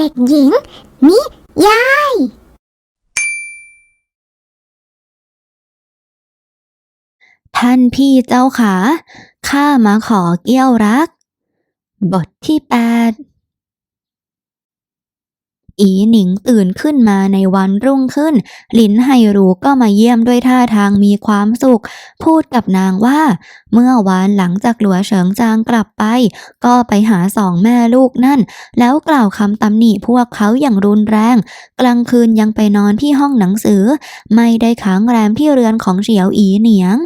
เด็กหญิง นิยาย ท่านพี่เจ้าขา ข้ามาขอเกี้ยวรัก บทที่แปด อีหนิงตื่นขึ้นมาในวันรุ่งขึ้น หลินไฮรูก็มาเยี่ยมด้วยท่าทางมีความสุข พูดกับนางว่า เมื่อวานหลังจากหลัวเฉิงจางกลับไป ก็ไปหาสองแม่ลูกนั่น แล้วกล่าวคำตำหนิพวกเขาอย่างรุนแรง กลางคืนยังไปนอนที่ห้องหนังสือ ไม่ได้ค้างแรมที่เรือนของเฉียวอีเหนียง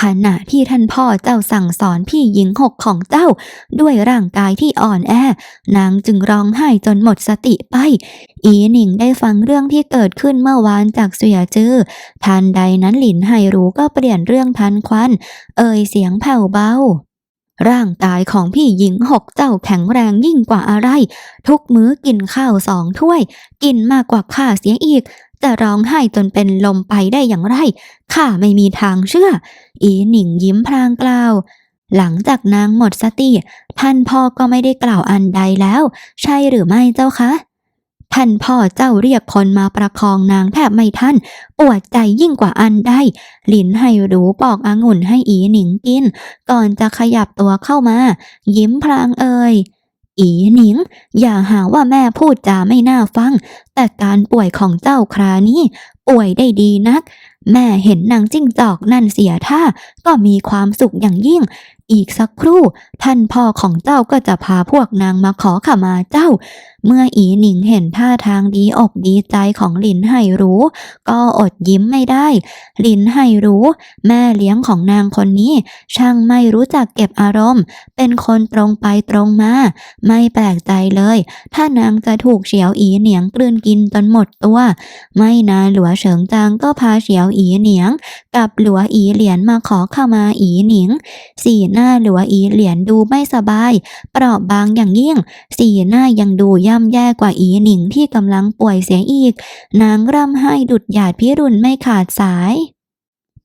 ขณะที่ท่านพ่อเจ้าสั่งสอนพี่หญิงหกของเจ้า ด้วยร่างกายที่อ่อนแอ นางจึงร้องไห้จนหมดสติไป อีหนิงได้ฟังเรื่องที่เกิดขึ้นเมื่อวานจากเสียจื้อทันใดนั้นหลินไฮรู้ก็เปลี่ยนเรื่องทันควัน เอ่ยเสียงแผ่วเบา ร่างกายของพี่หญิงหกเจ้าแข็งแรงยิ่งกว่าอะไร ทุกมื้อกินข้าวสองถ้วย กินมากกว่าข้าเสียอีก จะร้องไห้จนเป็นลมไปได้อย่างไร ข้าไม่มีทางเชื่อ อีหนิงยิ้มพรางกล่าว หลังจากนางหมดสติ ท่านพ่อก็ไม่ได้กล่าวอันใดแล้ว ใช่หรือไม่เจ้าคะ ท่านพ่อเจ้าเรียกคนมาประคองนางแทบไม่ทันปวดใจยิ่งกว่าอันได้ หลินให้รู้ปอกองุ่นให้อีหนิงกิน ก่อนจะขยับตัวเข้ามา ยิ้มพลางเอ่ยอีหนิง อย่าหาว่าแม่พูดจาไม่น่าฟัง แต่การป่วยของเจ้าครานี้ป่วยได้ดีนัก แม่เห็นนางจิ้งจอกนั่นเสียท่าก็มีความสุขอย่างยิ่ง อีกสักครู่ ท่านพ่อของเจ้าก็จะพาพวกนางมาขอขมาเจ้า เมื่ออีหนิงเห็นท่าทางดีอกดีใจของหลินไห่รู้ ก็อดยิ้มไม่ได้ หลินไห่รู้ แม่เลี้ยงของนางคนนี้ ช่างไม่รู้จักเก็บอารมณ์ เป็นคนตรงไปตรงมา ไม่แปลกใจเลย ถ้านางจะถูกเฉียวอีเหนียงกลืนกินจนหมดตัว ไม่นานหลัวเฉิงจางก็พาเฉียวอีเหนียง กับหลัวอีเหลียนมาขอเข้ามาอีหนิง สีหน้าหลัวอีเหลียนดูไม่สบาย เปราะบางอย่างยิ่ง สีหน้ายังดูย่ำแย่กว่าอีหนิงที่กำลังป่วยเสียอีก นางร่ำไห้ดุดหยาดพิรุณไม่ขาดสาย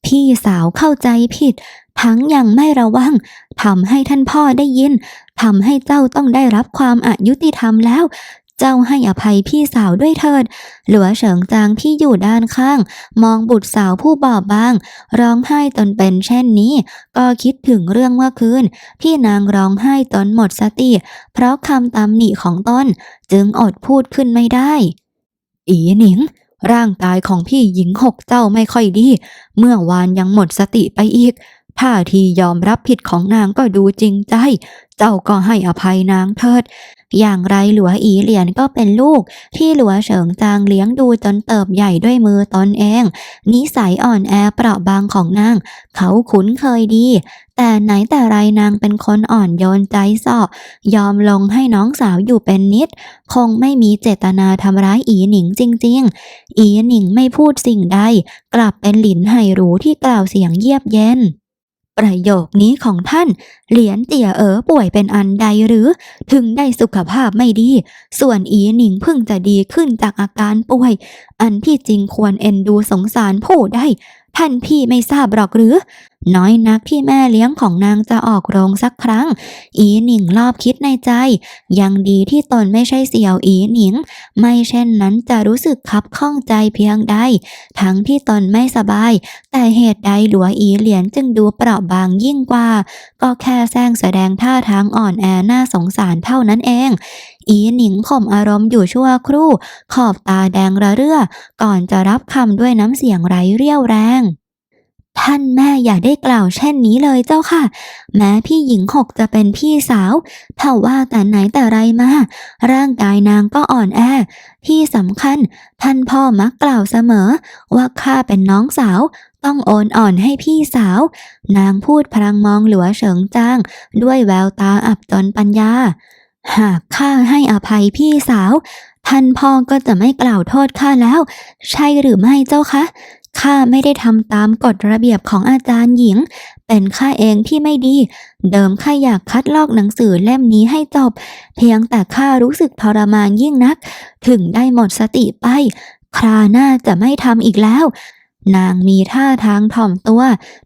พี่สาวเข้าใจผิด ทั้งยังไม่ระวังทำให้ท่านพ่อได้ยินทำให้เจ้าต้องได้รับความอายุติธรรมแล้ว เจ้าให้อภัยพี่สาวด้วยเถิด หลัวเฉิงจางที่อยู่ด้านข้าง มองบุตรสาวผู้บอบบาง ร้องไห้จนเป็นเช่นนี้ ก็คิดถึงเรื่องเมื่อคืน ที่นางร้องไห้จนหมดสติ เพราะคำตำหนิของตนจึงอดพูดขึ้นไม่ได้ อีหนิงร่างกายของพี่หญิงหกเจ้าไม่ค่อยดี เมื่อวานยังหมดสติไปอีกท่าทียอมรับผิดของนางก็ดูจริงใจ เจ้าก็ให้อภัยนางเถิด อย่างไรหลัวอีเหลียนก็เป็นลูก ที่หลัวเฉิงจางเลี้ยงดูจนเติบใหญ่ด้วยมือตนเอง นิสัยอ่อนแอเปราะบางของนาง เขาคุ้นเคยดี แต่ไหนแต่ไรนางเป็นคนอ่อนโยนใจเสาะยอมลงให้น้องสาวอยู่เป็นนิด คงไม่มีเจตนาทำร้ายอีหนิงจริง ๆ อีหนิงไม่พูดสิ่งใด กลับเป็นหลินไห่รู้ที่กล่าวเสียงเยียบเย็น ประโยคนี้ของท่าน เหลียนเตี่ยเอ๋อป่วยเป็นอันใดหรือ ถึงได้สุขภาพไม่ดี ส่วนอีหนิงเพิ่งจะดีขึ้นจากอาการป่วย อันที่จริงควรเอ็นดูสงสารผู้ได้ ท่านพี่ไม่ทราบหรอกหรือน้อยนักที่แม่เลี้ยงของนางจะออกโรงสักครั้ง อีหนิงรอบคิดในใจ ยังดีที่ตนไม่ใช่เสี่ยวอีหนิง ไม่เช่นนั้นจะรู้สึกคับข้องใจเพียงใด ทั้งที่ตนไม่สบาย แต่เหตุใดหลัวอีเหลียนจึงดูเปราะบางยิ่งกว่า ก็แค่แซงแสดงท่าทางอ่อนแอน่าสงสารเท่านั้นเองอีหนิงข่มอารมณ์อยู่ชั่วครู่ ขอบตาแดงระเรื่อ ก่อนจะรับคำด้วยน้ำเสียงไร้เรี่ยวแรง ท่านแม่อย่าได้กล่าวเช่นนี้เลยเจ้าค่ะ แม้พี่หญิงหกจะเป็นพี่สาวถ้าว่าแต่ไหนแต่ไรมา ร่างกายนางก็อ่อนแอ ที่สำคัญ ท่านพ่อมักกล่าวเสมอ ว่าข้าเป็นน้องสาว ต้องโอนอ่อนให้พี่สาว นางพูดพลางมองหลัวเฉิงจ้าง ด้วยแววตาอับจนปัญญา หากข้าให้อภัยพี่สาวท่านพ่อก็จะไม่กล่าวโทษข้าแล้ว ใช่หรือไม่เจ้าคะ ข้าไม่ได้ทำตามกฎระเบียบของอาจารย์หญิง เป็นข้าเองที่ไม่ดี เดิมข้าอยากคัดลอกหนังสือเล่มนี้ให้จบ เพียงแต่ข้ารู้สึกทรมานยิ่งนัก ถึงได้หมดสติไป คราหน้าจะไม่ทำอีกแล้ว นางมีท่าทางถ่อมตัว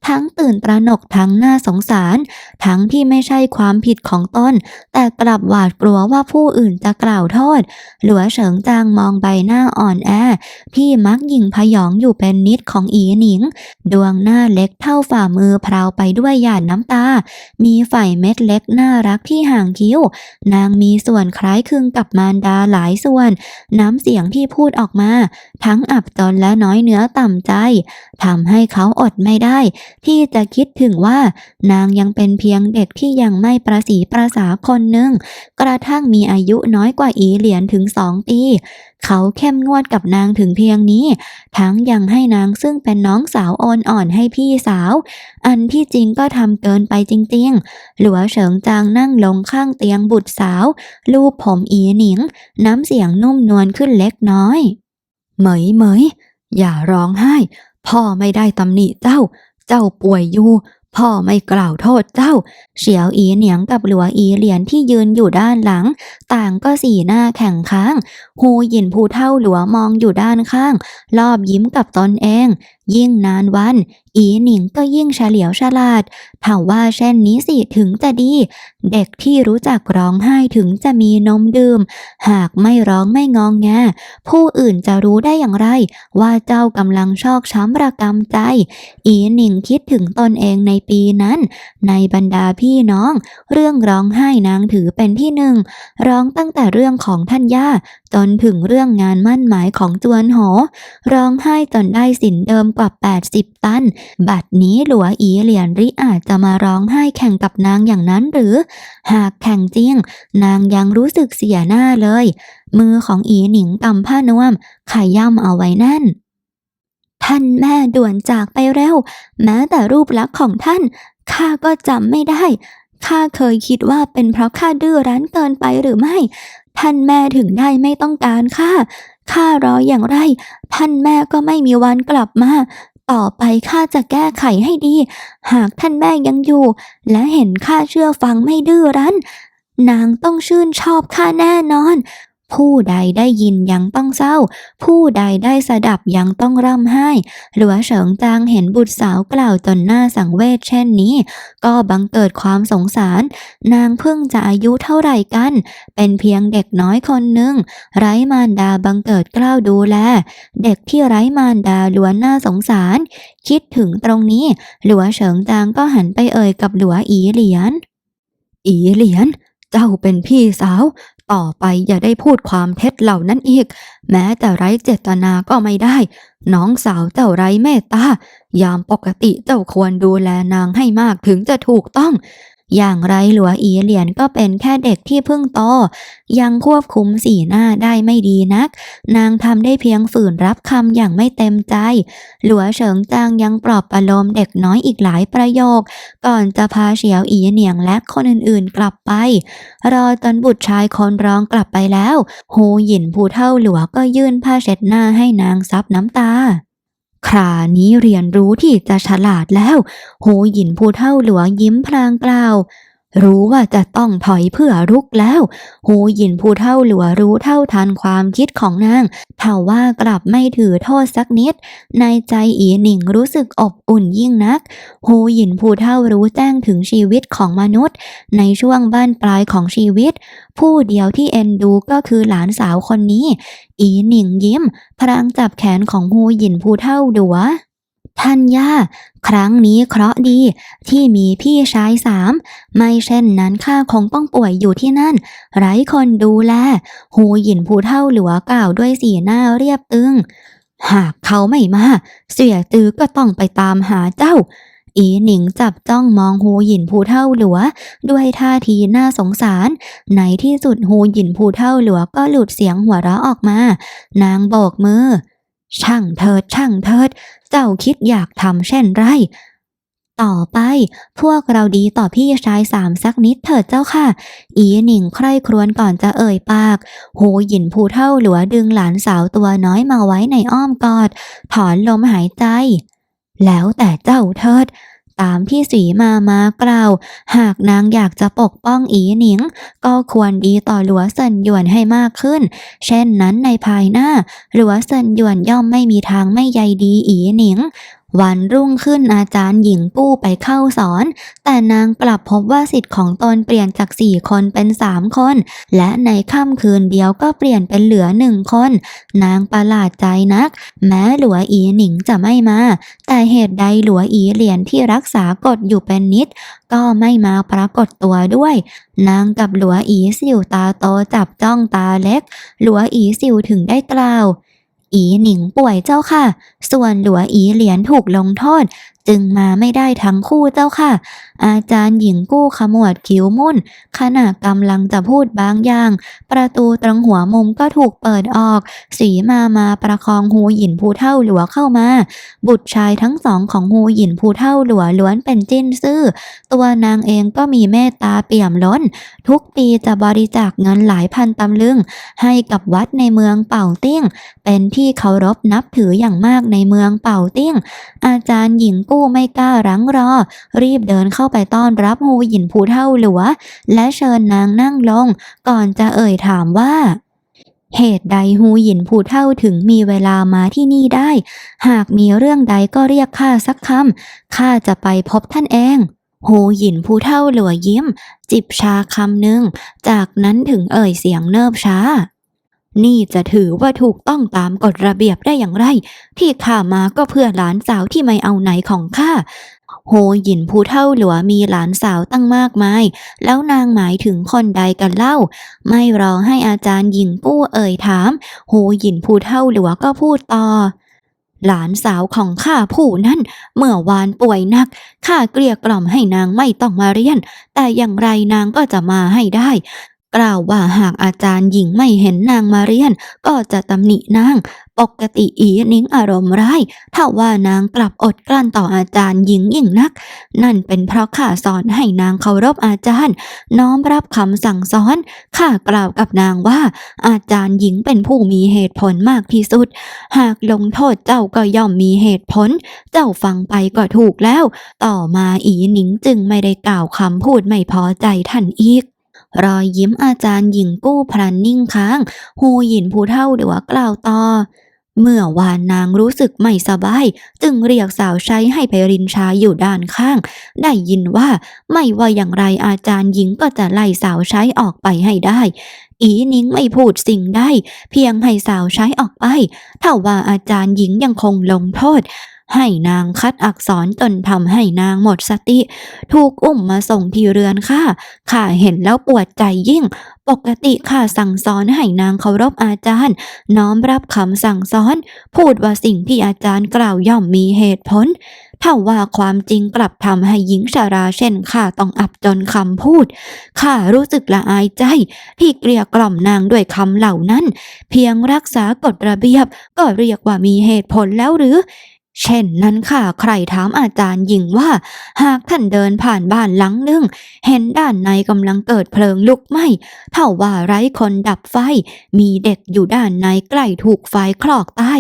ทั้งตื่นตระหนกทั้งน่าสงสาร ทั้งที่ไม่ใช่ความผิดของตนแต่กลับหวาดกลัวว่าผู้อื่นจะกล่าวโทษ หลัวเฉิงจางมองใบหน้าอ่อนแอ ที่มักยิงพยองอยู่เป็นนิดของอีหนิง ดวงหน้าเล็กเท่าฝ่ามือพราวไปด้วยหยาดน้ำตา มีไฝเม็ดเล็กน่ารักที่ห่างคิ้ว นางมีส่วนคล้ายคลึงกับมารดาหลายส่วน น้ำเสียงที่พูดออกมา ทั้งอับจนและน้อยเนื้อต่ำใจทำให้เขาอดไม่ได้ ที่จะคิดถึงว่านางยังเป็นเพียงเด็กที่ยังไม่ประสีประสาคนหนึ่ง กระทั่งมีอายุน้อยกว่าอีเหลียนถึงสองปี เขาเข้มงวดกับนางถึงเพียงนี้ ทั้งยังให้นางซึ่งเป็นน้องสาวโอนอ่อนให้พี่สาว อันที่จริงก็ทำเกินไปจริงๆ หลัวเฉิงจางนั่งลงข้างเตียงบุตรสาว ลูบผมอีหนิง น้ำเสียงนุ่มนวลขึ้นเล็กน้อย เหมยเหมย อย่าร้องไห้ พ่อไม่ได้ตำหนิเจ้า เจ้าป่วยอยู่ พ่อไม่กล่าวโทษเจ้า เฉียวอีเหนียงกับหลัวอีเหลียนที่ยืนอยู่ด้านหลัง ต่างก็สีหน้าแข็งค้างฮูหยินผู้เท่าหลัวมองอยู่ด้านข้าง รอบยิ้มกับตนเอง ยิ่งนานวันอีหนิงก็ยิ่งเฉลียวฉลาดถ้าว่าเช่นนี้สิถึงจะดี เด็กที่รู้จักร้องไห้ถึงจะมีนมดื่ม หากไม่ร้องไม่งองแงผู้อื่นจะรู้ได้อย่างไร ว่าเจ้ากำลังชอกช้ำระกำใจ อีหนิงคิดถึงตนเองในปีนั้น ในบรรดาพี่น้อง เรื่องร้องไห้นางถือเป็นที่หนึ่ง ร้องตั้งแต่เรื่องของท่านย่าจนถึงเรื่องงานมั่นหมายของจวนโห ร้องไห้จนได้สินเดิมกว่า 80 ตันบัดนี้หลัวอีเหลียนริอาจจะมาร้องไห้แข่งกับนางอย่างนั้นหรือ หากแข่งจริง นางยังรู้สึกเสียหน้าเลย มือของอีหนิงกำผ้านวมขย่ำเอาไว้แน่นท่านแม่ด่วนจากไปเร็ว แม้แต่รูปลักษณ์ของท่านข้าก็จำไม่ได้ข้าเคยคิดว่าเป็นเพราะข้าดื้อรั้นเกินไปหรือไม่ ท่านแม่ถึงได้ไม่ต้องการข้าข้ารออย่างไร ท่านแม่ก็ไม่มีวันกลับมา ต่อไปข้าจะแก้ไขให้ดี หากท่านแม่ยังอยู่ และเห็นข้าเชื่อฟังไม่ดื้อรั้น นางต้องชื่นชอบข้าแน่นอน ผู้ใดได้ยินยังต้องเศร้า ผู้ใดได้สดับยังต้องร่ำไห้หลัวเฉิงจางเห็นบุตรสาวกล่าวจนหน้าสังเวชเช่นนี้ ก็บังเกิดความสงสาร นางเพิ่งจะอายุเท่าไหร่กัน เป็นเพียงเด็กน้อยคนหนึ่ง ไร้มารดาบังเกิดกล้าวดูแล เด็กที่ไร้มารดาล้วนน่าสงสาร คิดถึงตรงนี้ หลัวเฉิงจางก็หันไปเอ่ยกับหลัวอีเหลียน อีเหลียน เจ้าเป็นพี่สาว ต่อไปอย่าได้พูดความเท็จเหล่านั้นอีก แม้แต่ไร้เจตนาก็ไม่ได้ น้องสาวเจ้าไร้เมตตายามปกติเจ้าควรดูแลนางให้มากถึงจะถูกต้อง อย่างไรหลัวอีเหลียนก็เป็นแค่เด็กที่เพิ่งโต ยังควบคุมสีหน้าได้ไม่ดีนัก นางทำได้เพียงฝืนรับคำอย่างไม่เต็มใจ หลัวเฉิงจางยังปลอบประโลมเด็กน้อยอีกหลายประโยค ก่อนจะพาเฉียวอีเหนียงและคนอื่นๆกลับไป รอจนบุตรชายคนร้องกลับไปแล้วฮูหยินผู้เท่าหลัวก็ยื่นผ้าเช็ดหน้าให้นางซับน้ำตา ครานี้เรียนรู้ที่จะฉลาดแล้ว โหหยินผู้เท่าหลวงยิ้มพลางกล่าว รู้ว่าจะต้องถอยเพื่อรุกแล้วโฮหยินผู้เท่าหลัวรู้เท่าทันความคิดของนางเท่าว่ากลับไม่ถือโทษสักนิด ในใจอีหนิงรู้สึกอบอุ่นยิ่งนักโฮหยินผู้เท่ารู้แจ้งถึงชีวิตของมนุษย์ ในช่วงบ้านปลายของชีวิต ผู้เดียวที่เอ็นดูก็คือหลานสาวคนนี้ อีหนิงยิ้มพรางจับแขนของฮูหยินผู้เท่าดัว ท่านย่า ครั้งนี้เคราะดีที่มีพี่ชายสาม ไม่เช่นนั้นข้าคงต้องป่วยอยู่ที่นั่น ไร้คนดูแลฮูหยินผู้เท่าหลัวกล่าวด้วยสีหน้าเรียบตึง หากเขาไม่มา เสียตือก็ต้องไปตามหาเจ้า อีหนิงจับจ้องมองฮูหยินผู้เท่าหลัว ด้วยท่าทีน่าสงสาร ในที่สุดฮูหยินผู้เท่าหลัวก็หลุดเสียงหัวเราะออกมา นางโบกมือ ช่างเถิดช่างเถิด เจ้าคิดอยากทำเช่นไร ต่อไปพวกเราดีต่อพี่ชายสามสักนิดเถิดเจ้าค่ะ อีหนิงใคร่ครวญก่อนจะเอ่ยปากโหหยินผู้เท่าหลัวดึงหลานสาวตัวน้อยมาไว้ในอ้อมกอด ถอนลมหายใจ แล้วแต่เจ้าเถิด ตามที่สีมามากล่าว หากนางอยากจะปกป้องอีหนิง ก็ควรดีต่อหลัวเซินหยวนให้มากขึ้น เช่นนั้นในภายหน้า หลัวเซินหยวนย่อมไม่มีทางไม่ใยดีอีหนิง วันรุ่งขึ้นอาจารย์หญิงกู้ไปเข้าสอน แต่นางกลับพบว่าสิทธิ์ของตนเปลี่ยนจากสี่คนเป็นสามคน และในค่ำคืนเดียวก็เปลี่ยนเป็นเหลือหนึ่งคน นางประหลาดใจนัก แม้หลัวอีหนิงจะไม่มา แต่เหตุใดหลัวอีเหรียญที่รักษากฎอยู่เป็นนิด ก็ไม่มาปรากฏตัวด้วย นางกับหลัวอีสิวตาโตจับจ้องตาเล็ก หลัวอีสิวถึงได้กล่าว อีหนิงป่วยเจ้าค่ะ ส่วนหลัวอีเหรียญถูกลงโทษจึงมาไม่ได้ทั้งคู่เจ้าค่ะ อาจารย์หญิงกู้ขมวดคิ้วมุ่น ขณะกำลังจะพูดบางอย่าง ประตูตรงหัวมุมก็ถูกเปิดออก สีมามาประคองหูหยินผู้เท่าหลัวเข้ามา บุตรชายทั้งสองของหูหยินผู้เท่าหลัวล้วนเป็นจิ้นซื่อ ตัวนางเองก็มีเมตตาเปี่ยมล้น ทุกปีจะบริจาคเงินหลายพันตำลึง ให้กับวัดในเมืองเป่าเตี้ยง เป็นที่เคารพนับถืออย่างมากในเมืองเป่าเตี้ยง อาจารย์หญิงกู้ไม่กล้ารั้งรอ รีบเดินเข้าไปต้อนรับหูหยินผู้เท่าหลัว และเชิญนางนั่งลง ก่อนจะเอ่ยถามว่าเหตุใดฮูหยินผู้เท่าถึงมีเวลามาที่นี่ได้ หากมีเรื่องใดก็เรียกข้าสักคำข้าจะไปพบท่านเองฮูหยินผู้เท่าหลัวยิ้ม จิบชาคำหนึ่ง จากนั้นถึงเอ่ยเสียงเนิบช้า นี่จะถือว่าถูกต้องตามกฎระเบียบได้อย่างไร ที่ข้ามาก็เพื่อหลานสาวที่ไม่เอาไหนของข้าโฮหยินผู้เท่าหลัวมีหลานสาวตั้งมากมาย แล้วนางหมายถึงคนใดกันเล่า ไม่รอให้อาจารย์หญิงกู้เอ่ยถาม โฮหยินผู้เท่าหลัวก็พูดต่อ หลานสาวของข้าผู้นั้น เมื่อวานป่วยหนักข้าเกลี้ยกล่อมให้นางไม่ต้องมาเรียน แต่อย่างไรนางก็จะมาให้ได้ กล่าวว่าหากอาจารย์หญิงไม่เห็นนางมาเรียน ก็จะตำหนินาง ปกติอีนิ้งอารมณ์ร้ายถ้าว่านางกลับอดกลั้นต่ออาจารย์หญิงยิ่งนัก นั่นเป็นเพราะข้าสอนให้นางเคารพอาจารย์ น้อมรับคำสั่งสอนข้ากล่าวกับนางว่า อาจารย์หญิงเป็นผู้มีเหตุผลมากที่สุด หากลงโทษเจ้าก็ย่อมมีเหตุผล เจ้าฟังไปก็ถูกแล้ว ต่อมาอีนิ้งจึงไม่ได้กล่าวคำพูดไม่พอใจท่านอีก รอยยิ้มอาจารย์หญิงกู้พลันนิ่งค้างฮูหยินผู้เท่าเดือวกล่าวต่อ เมื่อวานนางรู้สึกไม่สบาย จึงเรียกสาวใช้ให้ไปรินชาอยู่ด้านข้าง ได้ยินว่าไม่ว่าอย่างไรอาจารย์หญิงก็จะไล่สาวใช้ออกไปให้ได้ อีนิ้งไม่พูดสิ่งใดเพียงให้สาวใช้ออกไปเถ้าว่าอาจารย์หญิงยังคงลงโทษ ให้นางคัดอักษรจนทำให้นางหมดสติ ถูกอุ้มมาส่งที่เรือนข้าข้าเห็นแล้วปวดใจยิ่ง ปกติข้าสั่งสอนให้นางเคารพอาจารย์ น้อมรับคำสั่งสอน พูดว่าสิ่งที่อาจารย์กล่าวย่อมมีเหตุผลถ้าว่าความจริงกลับทำให้หญิงชาราเช่นข้าต้องอับจนคำพูดข้ารู้สึกละอายใจ ที่เกลียกล่อมนางด้วยคำเหล่านั้น เพียงรักษากฎระเบียบก็เรียกว่ามีเหตุผลแล้วหรือ เช่นนั้นค่ะใครถามอาจารย์หญิงว่า หากท่านเดินผ่านบ้านหลังหนึ่ง เห็นด้านในกำลังเกิดเพลิงลุกไหม้เท่าว่าไร้คนดับไฟ มีเด็กอยู่ด้านในใกล้ถูกไฟคลอกตาย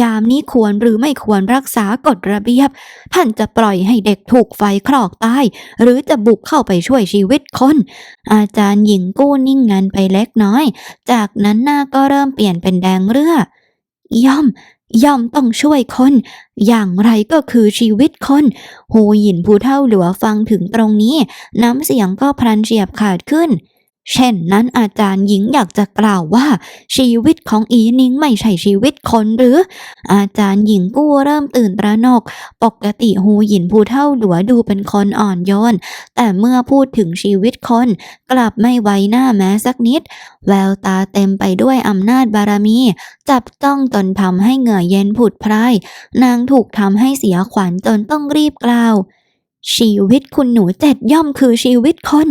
ยามนี้ควรหรือไม่ควรรักษากฎระเบียบ ท่านจะปล่อยให้เด็กถูกไฟคลอกตายหรือจะบุกเข้าไปช่วยชีวิตคน อาจารย์หญิงกู้นิ่งงันไปเล็กน้อย จากนั้นหน้าก็เริ่มเปลี่ยนเป็นแดงเรือย่อม ย่อมต้องช่วยคน อย่างไรก็คือชีวิตคนหูหยินผู้เท่าหลัวฟังถึงตรงนี้ น้ำเสียงก็พลันเฉียบขาดขึ้น เช่นนั้นอาจารย์หญิงอยากจะกล่าวว่า ชีวิตของอีนิงไม่ใช่ชีวิตคนหรือ อาจารย์หญิงกู้เริ่มตื่นตระหนก ปกติหูหยินผู้เท่าหลัวดูเป็นคนอ่อนโยน แต่เมื่อพูดถึงชีวิตคน กลับไม่ไว้หน้าแม้สักนิด แววตาเต็มไปด้วยอำนาจบารมี จับจ้องจนทำให้เหงื่อเย็นผุดพรายนางถูกทำให้เสียขวัญจนต้องรีบกล่าว ชีวิตคุณหนูเจ็ดย่อมคือชีวิตคน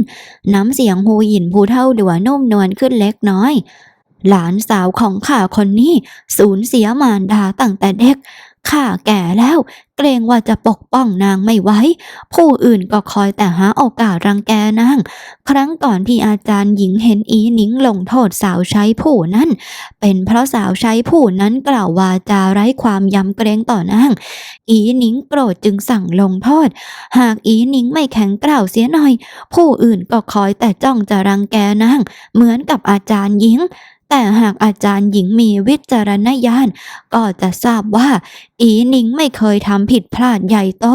น้ำเสียงหูหยินผู้เท่าดัวนุ่มนวลขึ้นเล็กน้อย หลานสาวของข้าคนนี้สูญเสียมารดาตั้งแต่เด็ก ข้าแก่แล้ว เกรงว่าจะปกป้องนางไม่ไหวผู้อื่นก็คอยแต่หาโอกาสรังแกนาง ครั้งก่อนที่อาจารย์หญิงเห็นอีหนิงลงโทษสาวใช้ผู้นั้น เป็นเพราะสาวใช้ผู้นั้นกล่าววาจาไร้ความยำเกรงต่อนาง อีหนิงโกรธจึงสั่งลงโทษ หากอีหนิงไม่แข็งกร้าวเสียหน่อย ผู้อื่นก็คอยแต่จ้องจะรังแกนาง เหมือนกับอาจารย์หญิง แต่หากอาจารย์หญิงมีวิจารณญาณก็จะทราบว่า อีหนิงไม่เคยทำผิดพลาดใหญ่โต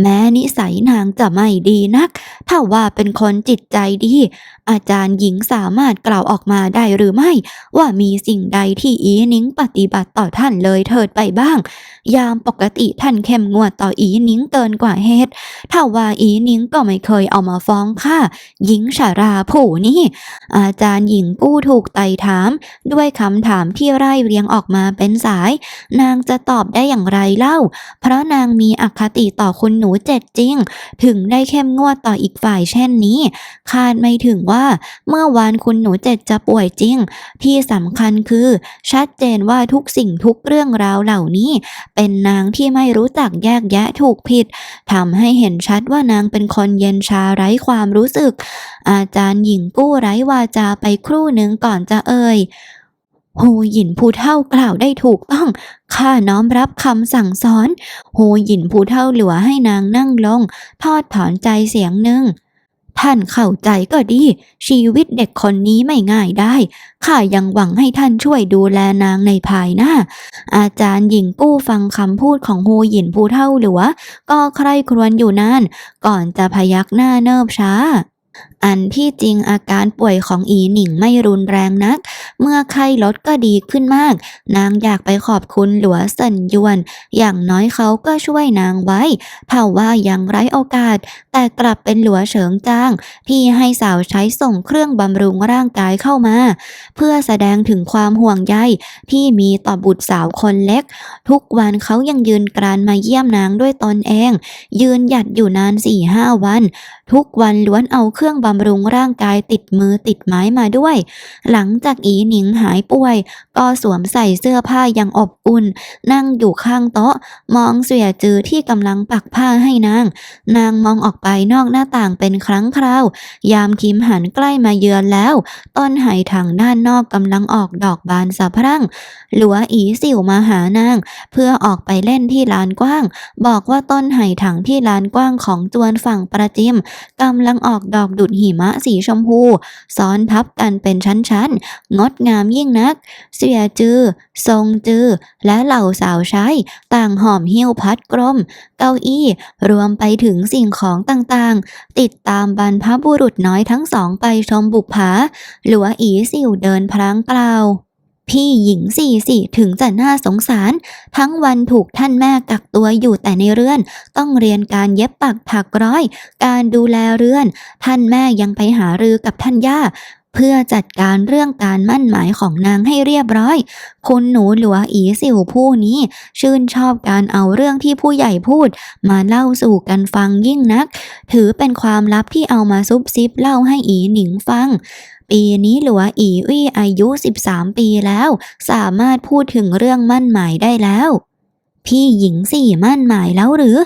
แม้นิสัยนางจะไม่ดีนัก ถ้าว่าเป็นคนจิตใจดี อาจารย์หญิงสามารถกล่าวออกมาได้หรือไม่ ว่ามีสิ่งใดที่อีนิ้งปฏิบัติต่อท่านเลยเถิดไปบ้าง ยามปกติท่านเข้มงวดต่ออีนิ้งเกินกว่าเหตุถ้าว่าอีนิ้งก็ไม่เคยเอามาฟ้องข้าหญิงชาราผู้นี้อาจารย์หญิงกู้ถูกไต่ถาม ด้วยคำถามที่ไร่เรียงออกมาเป็นสาย นางจะตอบได้อย่างไรเล่า เพราะนางมีอคติต่อคุณหนููเจ็ดจริง ถึงได้เข้มงวดต่ออีกฝ่ายเช่นนี้ คาดไม่ถึงว่าเมื่อวานคุณหนูเจ็ดจะป่วยจริง ที่สำคัญคือ ชัดเจนว่าทุกสิ่งทุกเรื่องราวเหล่านี้ เป็นนางที่ไม่รู้จักแยกแยะถูกผิดทำให้เห็นชัดว่านางเป็นคนเย็นชาไร้ความรู้สึก อาจารย์หญิงกู้ไร้วาจาไปครู่หนึ่งก่อนจะเอ่ย โฮหยินผู้เท่ากล่าวได้ถูกต้อง ข้าน้อมรับคำสั่งสอน โฮหยินผู้เท่าเหลือให้นางนั่งลง ทอดถอนใจเสียงหนึ่ง ท่านเข้าใจก็ดี ชีวิตเด็กคนนี้ไม่ง่ายได้ ข้ายังหวังให้ท่านช่วยดูแลนางในภายหน้า อาจารย์หญิงกู้ฟังคำพูดของโฮหยินผู้เท่าเหลือ ก็ใคร่ครวญอยู่นาน ก่อนจะพยักหน้าเนิบช้า อันที่จริงอาการป่วยของอีหนิงไม่รุนแรงนัก เมื่อไข้ลดก็ดีขึ้นมาก นางอยากไปขอบคุณหลัวเซินยวน อย่างน้อยเขาก็ช่วยนางไว้ถ้าว่ายังไร้โอกาส แต่กลับเป็นหลัวเฉิงจ้าง ที่ให้สาวใช้ส่งเครื่องบำรุงร่างกายเข้ามา เพื่อแสดงถึงความห่วงใยที่มีต่อบุตรสาวคนเล็ก ทุกวันเขายังยืนกรานมาเยี่ยมนางด้วยตนเอง ยืนหยัดอยู่นานสี่ห้าวัน ทุกวันล้วนเอาเครื่องื่องบำรุงร่างกายติดมือติดไม้มาด้วย หลังจากอีหนิงหายป่วย ก็สวมใส่เสื้อผ้าอย่างอบอุ่น นั่งอยู่ข้างโต๊ะ มองเสียจือที่กำลังปักผ้าให้นาง นางมองออกไปนอกหน้าต่างเป็นครั้งคราวยามคิมหันใกล้มาเยือนแล้ว ต้นไห่ทางด้านนอกกำลังออกดอกบานสะพรั่ง หลัวอีสิวมาหานาง เพื่อออกไปเล่นที่ลานกว้าง บอกว่าต้นไห่ถังที่ลานกว้างของจวนฝั่งประจิมกำลังออกดอกดุดหิมะสีชมพู ซ้อนทับกันเป็นชั้นๆ งดงามยิ่งนัก เสียจือ ทรงจือ และเหล่าสาวใช้ ต่างหอมหิ้วพัดกลม เก้าอี้ รวมไปถึงสิ่งของต่างๆ ติดตามบรรพบุรุษน้อยทั้งสองไปชมบุปผา หลัวอีสิวเดินพลางเปล่า พี่หญิงสี่สี่ถึงจะน่าสงสาร ทั้งวันถูกท่านแม่กักตัวอยู่แต่ในเรือน ต้องเรียนการเย็บปักถักร้อย การดูแลเรือน ท่านแม่ยังไปหารือกับท่านย่า เพื่อจัดการเรื่องการมั่นหมายของนางให้เรียบร้อย คุณหนูหลัวอีสิวผู้นี้ ชื่นชอบการเอาเรื่องที่ผู้ใหญ่พูด มาเล่าสู่กันฟังยิ่งนัก ถือเป็นความลับที่เอามาซุบซิบเล่าให้อีหนิงฟังปีนี้หลัวอีวี่อายุ 13 ปีแล้ว สามารถพูดถึงเรื่องมั่นหมายได้แล้ว พี่หญิงสี่มั่นหมายแล้วหรือ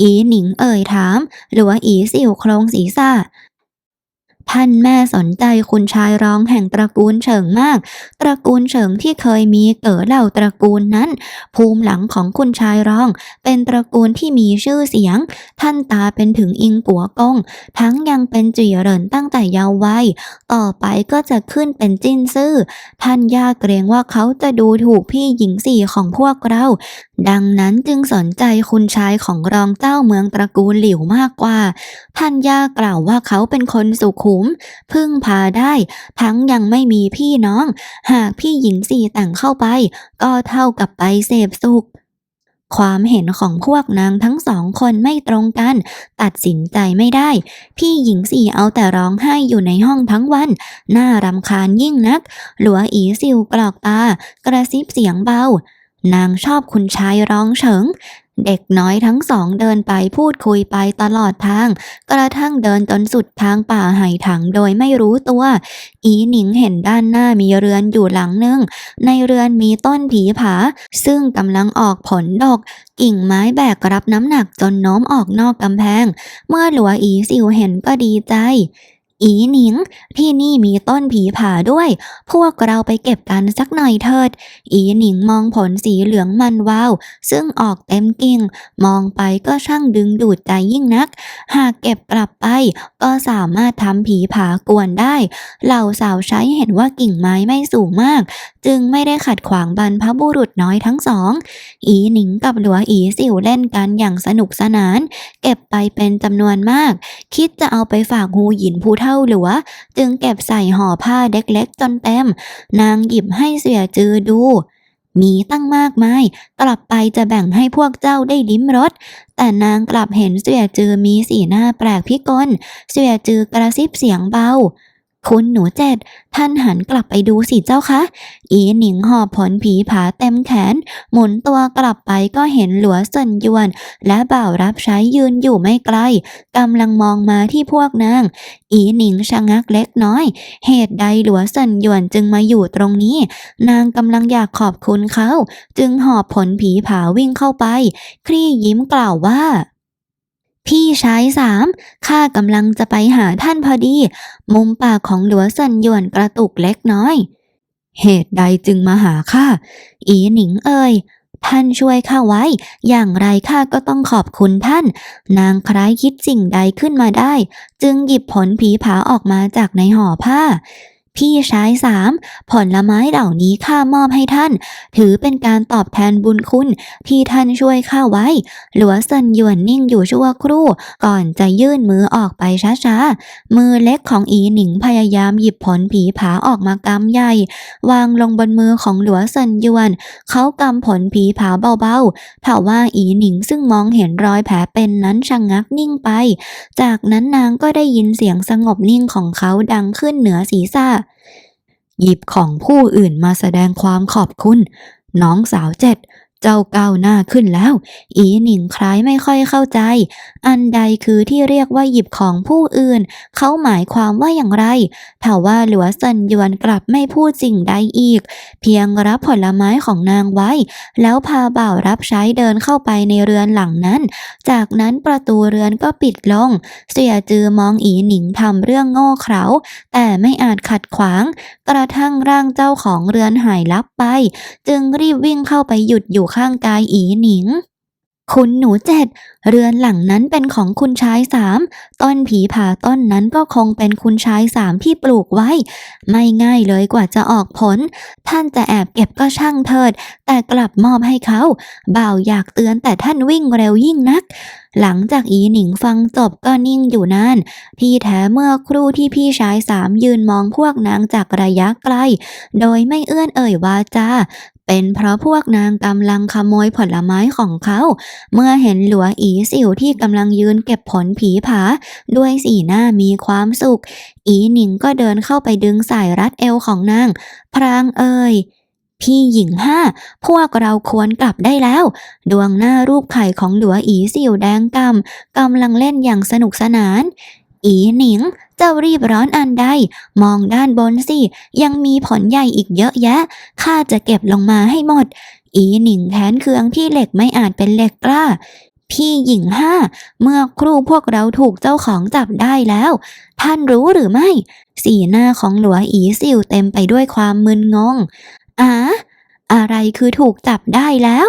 อีหนิงเอ่ยถามหรือว่าอีสิวโครงศีรษะ ท่านแม่สนใจคุณชายรองแห่งตระกูลเฉิงมาก ตระกูลเฉิงที่เคยมีเก๋อเหล่าตระกูลนั้น ภูมิหลังของคุณชายรอง เป็นตระกูลที่มีชื่อเสียง ท่านตาเป็นถึงอิงปัวกง ทั้งยังเป็นจีเหรินตั้งแต่เยาว์วัย ต่อไปก็จะขึ้นเป็นจิ้นซื่อ ท่านย่าเกรงว่าเขาจะดูถูกพี่หญิงสี่ของพวกเรา ดังนั้นจึงสนใจคุณชายของรองเจ้าเมืองตระกูลหลิวมากกว่า ท่านย่ากล่าวว่าเขาเป็นคนสุขุม พึ่งพาได้ ทั้งยังไม่มีพี่น้อง หากพี่หญิงสี่แต่งเข้าไป ก็เท่ากับไปเสพสุข ความเห็นของพวกนางทั้งสองคนไม่ตรงกัน ตัดสินใจไม่ได้ พี่หญิงสี่เอาแต่ร้องไห้อยู่ในห้องทั้งวัน น่ารำคาญยิ่งนัก หลัวอีซิวกรอกตา กระซิบเสียงเบานางชอบคุณชายร้องเฉิง เด็กน้อยทั้งสองเดินไปพูดคุยไปตลอดทาง กระทั่งเดินจนสุดทางป่าไหถังโดยไม่รู้ตัว อีหนิงเห็นด้านหน้ามีเรือนอยู่หลังหนึ่ง ในเรือนมีต้นผีผา ซึ่งกำลังออกผลดก กิ่งไม้แบกรับน้ำหนักจนโน้มออกนอกกำแพง เมื่อหลัวอีสิวเห็นก็ดีใจ อีหนิง ที่นี่มีต้นผีผาด้วย พวกเราไปเก็บกันสักหน่อยเถิด อีหนิงมองผลสีเหลืองมันวาว ซึ่งออกเต็มกิ่ง มองไปก็ช่างดึงดูดใจยิ่งนัก หากเก็บกลับไป ก็สามารถทำผีผากวนได้ เหล่าสาวใช้เห็นว่ากิ่งไม้ไม่สูงมาก จึงไม่ได้ขัดขวางบรรพบุรุษน้อยทั้งสอง อีหนิงกับหลัวอีสิวเล่นกันอย่างสนุกสนาน เก็บไปเป็นจำนวนมาก คิดจะเอาไปฝากหูหยินผู้เท่าหลัว จึงเก็บใส่ห่อผ้าเล็กๆจนเต็ม นางหยิบให้เสียจือดูมีตั้งมากมาย กลับไปจะแบ่งให้พวกเจ้าได้ลิ้มรส แต่นางกลับเห็นเสียจือมีสีหน้าแปลกพิกล เสียจือกระซิบเสียงเบา คุณหนูเจ็ด ท่านหันกลับไปดูสิเจ้าคะ อีหนิงหอบผลผีผาเต็มแขน หมุนตัวกลับไปก็เห็นหลัวเซินยวน และบ่าวรับใช้ยืนอยู่ไม่ไกลกำลังมองมาที่พวกนาง อีหนิงชะงักเล็กน้อย เหตุใดหลัวเซินยวนจึงมาอยู่ตรงนี้ นางกำลังอยากขอบคุณเขา จึงหอบผลผีผาวิ่งเข้าไปคลี่ยิ้มกล่าวว่า พี่ชายสามข้ากำลังจะไปหาท่านพอดี มุมปากของหลัวเซินยวนกระตุกเล็กน้อย เหตุใดจึงมาหาข้า อีหนิงเอ่ยท่านช่วยข้าไว้ อย่างไรข้าก็ต้องขอบคุณท่าน นางคล้ายคิดสิ่งใดขึ้นมาได้ จึงหยิบผลผีผาออกมาจากในห่อผ้า พี่ชายสามผลไม้เหล่านี้ข้ามอบให้ท่าน ถือเป็นการตอบแทนบุญคุณที่ท่านช่วยข้าไว้ หลัวเซินหยวนนิ่งอยู่ชั่วครู่ ก่อนจะยื่นมือออกไปช้าๆ มือเล็กของอีหนิงพยายามหยิบผลผีผาออกมากำใหญ่ วางลงบนมือของหลัวเซินหยวน เขากำผลผีผาเบาๆแต่ว่าอีหนิงซึ่งมองเห็นรอยแผลเป็นนั้นชะงงักนิ่งไป จากนั้นนางก็ได้ยินเสียงสงบนิ่งของเขาดังขึ้นเหนือศีรษะหยิบของผู้อื่นมาแสดงความขอบคุณ น้องสาวเจ็ด เจ้าก้าวหน้าขึ้นแล้ว อีหนิงคล้ายไม่ค่อยเข้าใจ อันใดคือที่เรียกว่าหยิบของผู้อื่น เขาหมายความว่าอย่างไรถ้าว่าหลัวซันยวนกลับไม่พูดสิ่งใดอีก เพียงรับผลไม้ของนางไว้ แล้วพาบ่าวรับใช้เดินเข้าไปในเรือนหลังนั้น จากนั้นประตูเรือนก็ปิดลง เสียจือมองอีหนิงทำเรื่องโง่เขลาแต่ไม่อาจขัดขวาง กระทั่งร่างเจ้าของเรือนหายลับไป จึงรีบวิ่งเข้าไปหยุดอยู่ข้างกายอีหนิง คุณหนูเจ็ด เรือนหลังนั้นเป็นของคุณชายสาม ต้นผีผาต้นนั้นก็คงเป็นคุณชายสามที่ปลูกไว้ ไม่ง่ายเลยกว่าจะออกผล ท่านจะแอบเก็บก็ช่างเถิด แต่กลับมอบให้เขา บ่าวอยากเตือนแต่ท่านวิ่งเร็วยิ่งนักหลังจากอีหนิงฟังจบก็นิ่งอยู่นานที่แท้เมื่อครู่ที่พี่ชายสามยืนมองพวกนางจากระยะไกล โดยไม่เอื้อนเอ่ยวาจา เป็นเพราะพวกนางกำลังขโมยผลไม้ของเขา เมื่อเห็นหลัวอีสิวที่กำลังยืนเก็บผลผีผา ด้วยสีหน้ามีความสุข อีหนิงก็เดินเข้าไปดึงสายรัดเอวของนาง พรางเอ่ยพี่หญิงห้า พวกเราควรกลับได้แล้ว ดวงหน้ารูปไข่ของหลัวอีสิวแดงกำกำลังเล่นอย่างสนุกสนาน อีหนิง จ้ารีบร้อนอันใด มองด้านบนสิ ยังมีผลใหญ่อีกเยอะแยะ ข้าจะเก็บลงมาให้หมด อีหนิงแทนเคืองที่เหล็กไม่อาจเป็นเหล็กกล้า พี่หญิงห้า เมื่อครู่พวกเราถูกเจ้าของจับได้แล้ว ท่านรู้หรือไม่ สีหน้าของหลัวอีสิวเต็มไปด้วยความมึนงงอ๋าอะไรคือถูกจับได้แล้ว